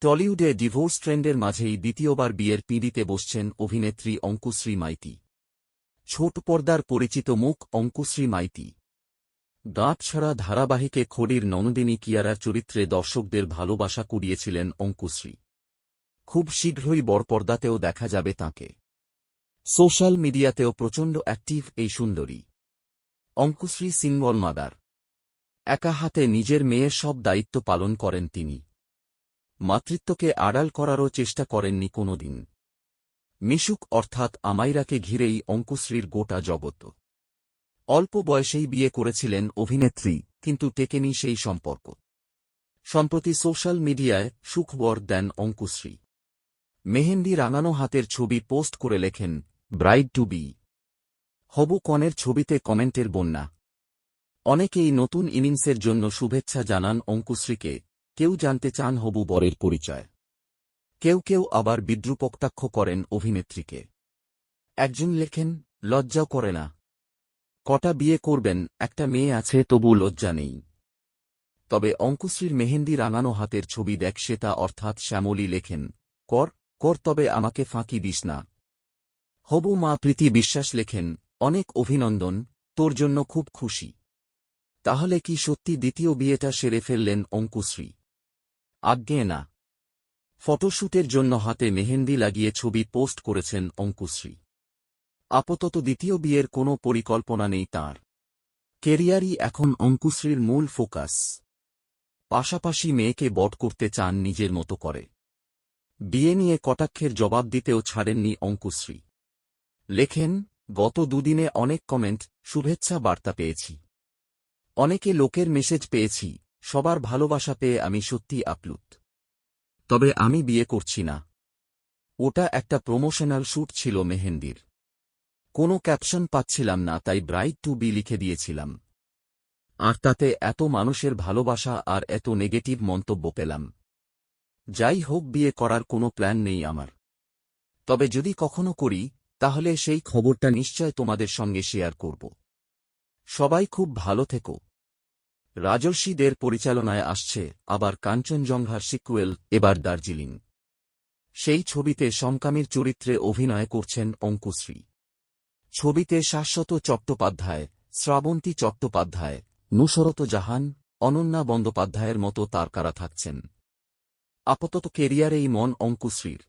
টলিউডে divorce ট্রেন্ডের মাঝেই দ্বিতীয়বার বিয়ের পিঁড়িতে বসছেন অভিনেত্রী অঙ্কুশ্রী মাইতি। ছোট পর্দার পরিচিত মুখ অঙ্কুশ্রী মাইতি। দাঁত ছাড়া ধারাবাহিকে খড়ির ননদিনী কিয়ারার চরিত্রে দর্শকদের ভালোবাসা কুড়িয়েছিলেন অঙ্কুশ্রী। খুব শীঘ্রই বড়পর্দাতেও দেখা যাবে তাঁকে। সোশ্যাল মিডিয়াতেও প্রচণ্ড অ্যাক্টিভ এই সুন্দরী। Ankushree single mother. একা হাতে নিজের মেয়ের সব দায়িত্ব পালন করেন তিনি। মাতৃত্বকে আড়াল করারও চেষ্টা করেননি কোনোদিন। মিশুক অর্থাৎ আমাইরাকে ঘিরেই অঙ্কুশ্রীর গোটা জগত অল্প বয়সেই বিয়ে করেছিলেন অভিনেত্রী, কিন্তু টেকেনি সেই সম্পর্ক। সম্প্রতি সোশ্যাল মিডিয়ায় সুখবর দেন অঙ্কুশ্রী। মেহেন্দি রাঙানো হাতের ছবি পোস্ট করে লেখেন, ব্রাইড টু বি। হবু কনের ছবিতে কমেন্টের বন্যা। অনেকেই নতুন ইনিংসের জন্য শুভেচ্ছা জানান অঙ্কুশ্রীকে। কেউ জানতে চান হবু বরের পরিচয়। কেউ কেউ আবার বিদ্রুপকটাক্ষ করেন অভিনেত্রীকে। একজন লেখেন, লজ্জাও করে না। কটা বিয়ে করবেন, একটা মেয়ে আছে, তবু লজ্জা নেই। তবে অঙ্কুশ্রীর মেহেন্দি রাঙানো হাতের ছবি দেখ, সেটা অর্থাৎ শ্যামলী লেখেন, কর কর, তবে আমাকে ফাঁকি দিস না। হবু মা প্রীতি বিশ্বাস লেখেন, অনেক অভিনন্দন, তোর জন্য খুব খুশি। তাহলে কি সত্যি দ্বিতীয় বিয়েটা সেরে ফেললেন অঙ্কুশ্রী? আজ্ঞে না। ফটোশ্যুটের জন্য হাতে মেহেন্দি লাগিয়ে ছবি পোস্ট করেছেন অঙ্কুশ্রী। আপাতত দ্বিতীয় বিয়ের কোনো পরিকল্পনা নেই তাঁর। কেরিয়ারই এখন অঙ্কুশ্রীর মূল ফোকাস। পাশাপাশি মেয়েকে বট করতে চান নিজের মতো করে। বিয়ে নিয়ে কটাক্ষের জবাব দিতেও ছাড়েননি অঙ্কুশ্রী। লেখেন, গত দুদিনে অনেক কমেন্ট, শুভেচ্ছা বার্তা পেয়েছি। অনেকে লোকের মেসেজ পেয়েছি। সবার ভালোবাসা পেয়ে আমি সত্যি আপ্লুত। তবে আমি বিয়ে করছি না। ওটা একটা প্রমোশনাল শ্যুট ছিল মেহেন্দির। কোনো ক্যাপশন পাচ্ছিলাম না, তাই ব্রাইট টু বি লিখে দিয়েছিলাম। আর তাতে এত মানুষের ভালোবাসা আর এত নেগেটিভ মন্তব্য পেলাম। যাই হোক, বিয়ে করার কোনো প্ল্যান নেই আমার। তবে যদি কখনো করি, তাহলে সেই খবরটা নিশ্চয় তোমাদের সঙ্গে শেয়ার করব। সবাই খুব ভালো থেকো। রাজর্ষিদের পরিচালনায় আসছে আবার কাঞ্চনজঙ্ঘার সিকুয়েল এবার দার্জিলিং। সেই ছবিতে সমকামীর চরিত্রে অভিনয় করছেন অঙ্কুশ্রী। ছবিতে শাশ্বত চট্টোপাধ্যায়, শ্রাবন্তী চট্টোপাধ্যায়, নুসরত জাহান, অনন্যা বন্দ্যোপাধ্যায়ের মতো তারকারা থাকছেন। আপাতত কেরিয়ারেই মন অঙ্কুশ্রীর।